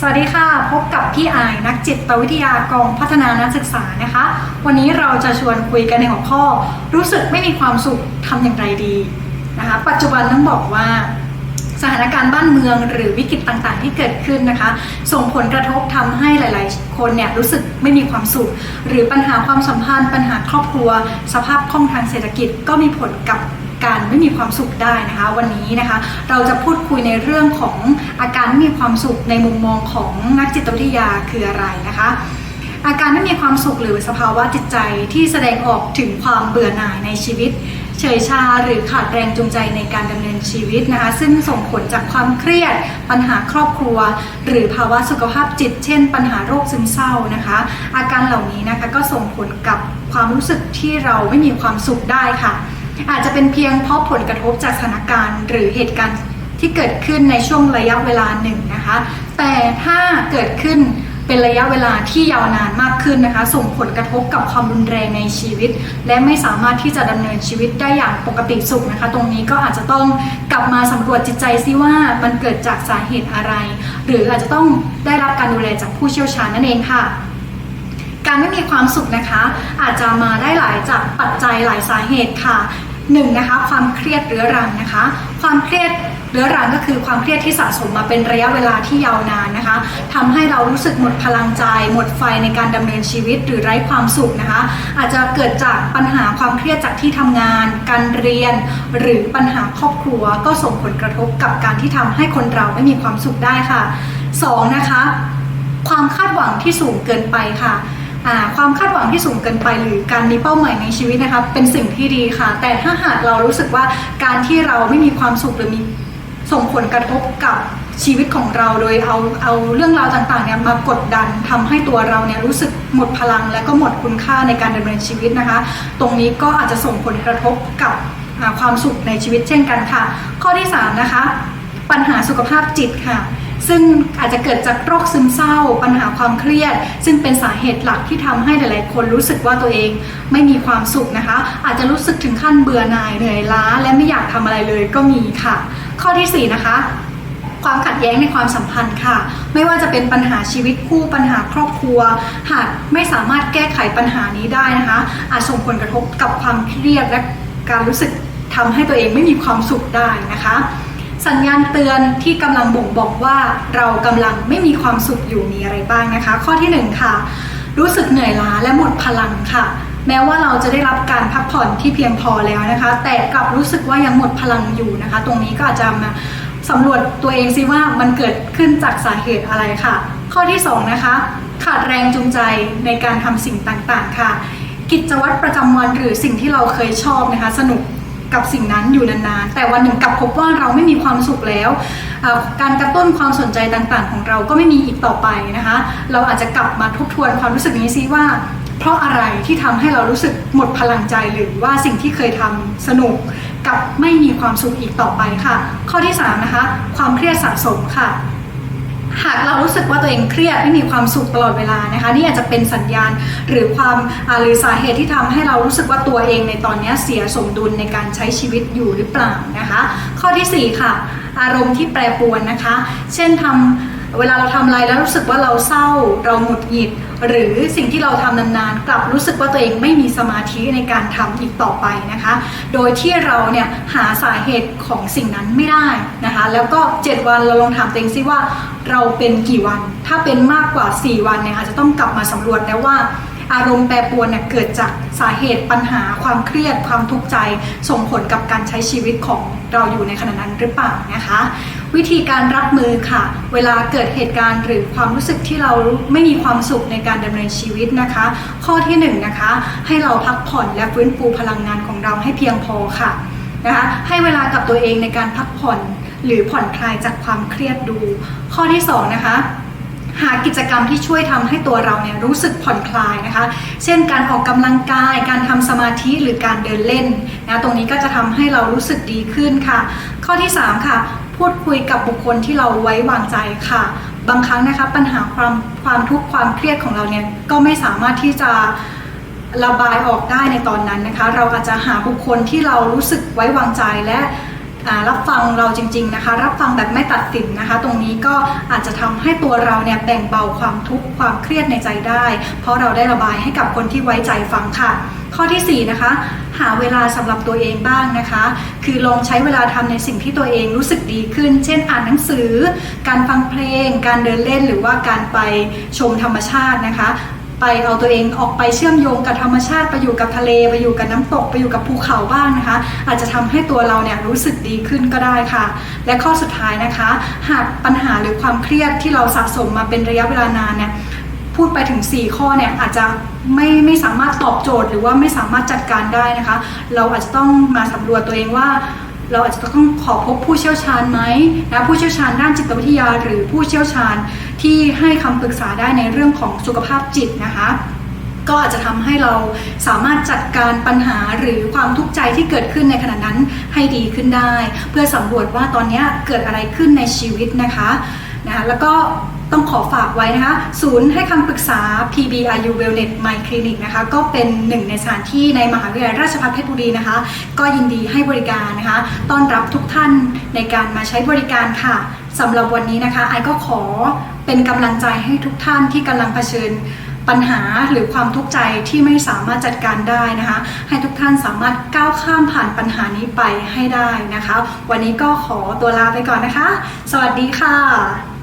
สวัสดีค่ะ พบกับพี่อายนักจิตวิทยากองพัฒนานักศึกษานะคะ วันนี้เราจะชวนคุยกันในหัวข้อ รู้สึกไม่มีความสุขทำอย่างไรดีนะคะ ปัจจุบันต้องบอกว่า สถานการณ์บ้านเมืองหรือวิกฤตต่างๆ ที่เกิดขึ้นนะคะ ส่งผลกระทบทำให้หลาย ๆ คนเนี่ยรู้สึกไม่มีความสุข หรือปัญหาความสัมพันธ์ ปัญหาครอบครัว สภาพคล่องทางเศรษฐกิจก็มีผลกับ การไม่มีความสุขได้นะคะ วันนี้นะคะ เราจะพูดคุยในเรื่องของอาการไม่มีความสุขในมุมมองของนักจิตวิทยาคืออะไรนะคะอาการไม่มีความสุขหรือสภาวะจิตใจที่แสดงออกถึงความเบื่อหน่ายในชีวิต เฉยชาหรือขาดแรงจูงใจในการดำเนินชีวิตนะคะ ซึ่งส่งผลจากความเครียด ปัญหาครอบครัว หรือภาวะสุขภาพจิต เช่น ปัญหาโรคซึมเศร้านะคะ อาการเหล่านี้นะคะก็ส่งผลกับความรู้สึกที่เราไม่มีความสุขได้ค่ะ อาจจะเป็นเพียงเพราะผลกระทบจากสถานการณ์หรือเหตุการณ์ที่เกิดขึ้นในช่วงระยะเวลาหนึ่งนะคะ แต่ถ้าเกิดขึ้นเป็นระยะเวลาที่ยาวนานมากขึ้นนะคะ ส่งผลกระทบกับความรุนแรงในชีวิต และไม่สามารถที่จะดำเนินชีวิตได้อย่างปกติสุขนะคะ ตรงนี้ก็อาจจะต้องกลับมาสำรวจจิตใจซิว่ามันเกิดจากสาเหตุอะไร หรืออาจจะต้องได้รับการดูแลจากผู้เชี่ยวชาญนั่นเองค่ะการไม่มีความสุขนะคะ อาจจะมาได้หลายจากปัจจัยหลายสาเหตุค่ะ หนึ่งนะคะความเครียดเรื้อรังนะคะ ความเครียดเรื้อรังก็คือความเครียดที่สะสมมาเป็นระยะเวลาที่ยาวนานนะคะทำให้เรารู้สึกหมดพลังใจ หมดไฟในการดำเนินชีวิตหรือไร้ความสุขนะคะ อาจจะเกิดจากปัญหาความเครียดจากที่ทำงาน การเรียน หรือปัญหาครอบครัว ก็ส่งผลกระทบกับการที่ทำให้คนเราไม่มีความสุขได้ค่ะสองนะคะ ความคาดหวังที่สูงเกินไปค่ะ ความคาดหวังที่สูงเกินไปหรือการมีเป้าหมายในชีวิตนะคะเป็นสิ่งที่ดีค่ะ แต่ถ้าหากเรารู้สึกว่าการที่เราไม่มีความสุขหรือมีส่งผลกระทบกับชีวิตของเราโดยเอาเอาเรื่องราวต่างๆเนี่ยมากดดันทำให้ตัวเราเนี่ยรู้สึกหมดพลัง และก็หมดคุณค่าในการดำเนินชีวิตนะคะ ตรงนี้ก็อาจจะส่งผลกระทบกับความสุขในชีวิตเช่นกันค่ะ ข้อที่สามนะคะปัญหาสุขภาพจิตค่ะ ซึ่งอาจจะเกิดจากโรคซึมเศร้า ปัญหาความเครียด ซึ่งเป็นสาเหตุหลักที่ทำให้หลาย ๆ คนรู้สึกว่าตัวเองไม่มีความสุขนะคะ อาจจะรู้สึกถึงขั้นเบื่อหน่ายเหนื่อยล้า และไม่อยากทำอะไรเลยก็มีค่ะ ข้อที่สี่นะคะความขัดแย้งในความสัมพันธ์ค่ะ ไม่ว่าจะเป็นปัญหาชีวิตคู่ปัญหาครอบครัว หากไม่สามารถแก้ไขปัญหานี้ได้นะคะ อาจส่งผลกระทบกับความเครียดและการรู้สึกทำให้ตัวเองไม่มีความสุขได้นะคะ สัญญาณเตือนที่กำลังบ่งบอกว่าเรากำลังไม่มีความสุขอยู่มีอะไรบ้างนะคะ ข้อที่หนึ่งค่ะ รู้สึกเหนื่อยล้าและหมดพลังค่ะ แม้ว่าเราจะได้รับการพักผ่อนที่เพียงพอแล้วนะคะ แต่กลับรู้สึกว่ายังหมดพลังอยู่นะคะ ตรงนี้ก็อาจจะมาสำรวจตัวเองซิว่ามันเกิดขึ้นจากสาเหตุอะไรค่ะ ข้อที่สองนะคะขาดแรงจูงใจในการทำสิ่งต่างๆค่ะ กิจวัตรประจำวันหรือสิ่งที่เราเคยชอบนะคะ สนุก กับสิ่งนั้นอยู่นานๆ แต่วันหนึ่งกลับพบว่าเราไม่มีความสุขแล้ว การกระตุ้นความสนใจต่างๆ ของเราก็ไม่มีอีกต่อไปนะคะ เราอาจจะกลับมาทบทวนความรู้สึกนี้ซิว่า เพราะอะไรที่ทำให้เรารู้สึกหมดพลังใจหรือว่าสิ่งที่เคยทำสนุกกับไม่มีความสุขอีกต่อไปค่ะ ข้อที่สามนะคะความเครียดสะสมค่ะ หากเรารู้สึกว่าตัวเองเครียดไม่มีความสุขตลอดเวลานะคะนี่อาจจะเป็นสัญญาณหรือความหรือสาเหตุที่ทำให้เรารู้สึกว่าตัวเองในตอนนี้เสียสมดุลในการใช้ชีวิตอยู่หรือเปล่านะคะ ข้อทีสี่4 ค่ะ อารมณ์ที่แปรปรวนนะคะ เช่นทำ เวลาเราทำอะไรแล้วรู้สึกว่าเราเศร้าเราหงุดหงิด หรือสิ่งที่เราทำนานๆ กลับรู้สึกว่าตัวเองไม่มีสมาธิในการทำอีกต่อไปนะคะ โดยที่เราเนี่ยหาสาเหตุของสิ่งนั้นไม่ได้นะคะ แล้วก็ 7 วันเราลองถามตัวเองซิว่าเราเป็นกี่วัน ถ้าเป็นมากกว่า 4 วันเนี่ยอาจจะต้องกลับมาสำรวจแล้วว่า อารมณ์แปรปรวนเนี่ยเกิดจากสาเหตุปัญหาความเครียดความทุกข์ใจ ส่งผลกับการใช้ชีวิตของเราอยู่ในขณะนั้นหรือเปล่านะคะ วิธีการรับมือค่ะ เวลาเกิดเหตุการณ์หรือความรู้สึกที่เราไม่มีความสุขในการดำเนินชีวิตนะคะ ข้อที่หนึ่งนะคะ ให้เราพักผ่อนและฟื้นฟูพลังงานของเราให้เพียงพอค่ะนะคะให้เวลากับตัวเองในการพักผ่อนหรือผ่อนคลายจากความเครียดดู ข้อที่สองนะคะ หากิจกรรมที่ช่วยทำให้ตัวเราเนี่ยรู้สึกผ่อนคลายนะคะ เช่นการออกกำลังกาย การทำสมาธิหรือการเดินเล่นนะตรงนี้ก็จะทำให้เรารู้สึกดีขึ้นค่ะ ข้อที่ 3 ค่ะ พูดคุยกับบุคคลที่เราไว้วางใจค่ะบางครั้งนะคะปัญหาความความทุกข์ความเครียดของเราเนี่ยก็ไม่สามารถที่จะระบายออกได้ในตอนนั้นนะคะ เราอาจจะหาบุคคลที่เรารู้สึกไว้วางใจและ รับฟังเราจริง ๆนะคะ รับฟังแบบไม่ตัดสินนะคะ ตรงนี้ก็อาจจะทำให้ตัวเราเนี่ยแบ่งเบาความทุกข์ความเครียดในใจได้ เพราะเราได้ระบายให้กับคนที่ไว้ใจฟังค่ะ ข้อทีสี่4นะคะหาเวลาสำหรับตัวเองบ้างนะคะ คือลองใช้เวลาทำในสิ่งที่ตัวเองรู้สึกดีขึ้น เช่นอ่านหนังสือ การฟังเพลง การเดินเล่นหรือว่าการไปชมธรรมชาตินะคะ ไปเอาตัวเองออกไปเชื่อมโยงกับธรรมชาติไปอยู่กับทะเลไปอยู่กับน้ำตกไปอยู่กับภูเขาบ้างนะคะ อาจจะทำให้ตัวเราเนี่ยรู้สึกดีขึ้นก็ได้ค่ะ และข้อสุดท้ายนะคะ หากปัญหาหรือความเครียดที่เราสะสมมาเป็นระยะเวลานานเนี่ยพูดไปถึง 4 ข้อเนี่ยอาจจะไม่ไม่สามารถตอบโจทย์ หรือว่าไม่สามารถจัดการได้นะคะ เราอาจจะต้องมาสำรวจตัวเองว่า เราอาจจะต้องขอพบผู้เชี่ยวชาญไหมนะผู้เชี่ยวชาญด้านจิตวิทยา หรือผู้เชี่ยวชาญที่ให้คำปรึกษาได้ในเรื่องของสุขภาพจิตนะคะก็อาจจะทำให้เราสามารถจัดการปัญหาหรือความทุกข์ใจที่เกิดขึ้นในขณะนั้นให้ดีขึ้นได้ เพื่อสำรวจว่าตอนนี้เกิดอะไรขึ้นในชีวิตนะคะนะคะแล้วก็ ต้องขอฝากไว้นะคะ ศูนย์ให้คำปรึกษา PBRU Wellness My Clinic นะคะ ก็เป็นหนึ่งในสถานที่ในมหาวิทยาลัยราชภัฏเพชรบุรีนะคะ ก็ยินดีให้บริการนะคะ ต้อนรับทุกท่านในการมาใช้บริการค่ะสำหรับวันนี้นะคะไอก็ขอเป็นกำลังใจให้ทุกท่านที่กำลังเผชิญปัญหาหรือความทุกข์ใจที่ไม่สามารถจัดการได้นะคะ ให้ทุกท่านสามารถก้าวข้ามผ่านปัญหานี้ไปให้ได้นะคะ วันนี้ก็ขอตัวลาไปก่อนนะคะ สวัสดีค่ะ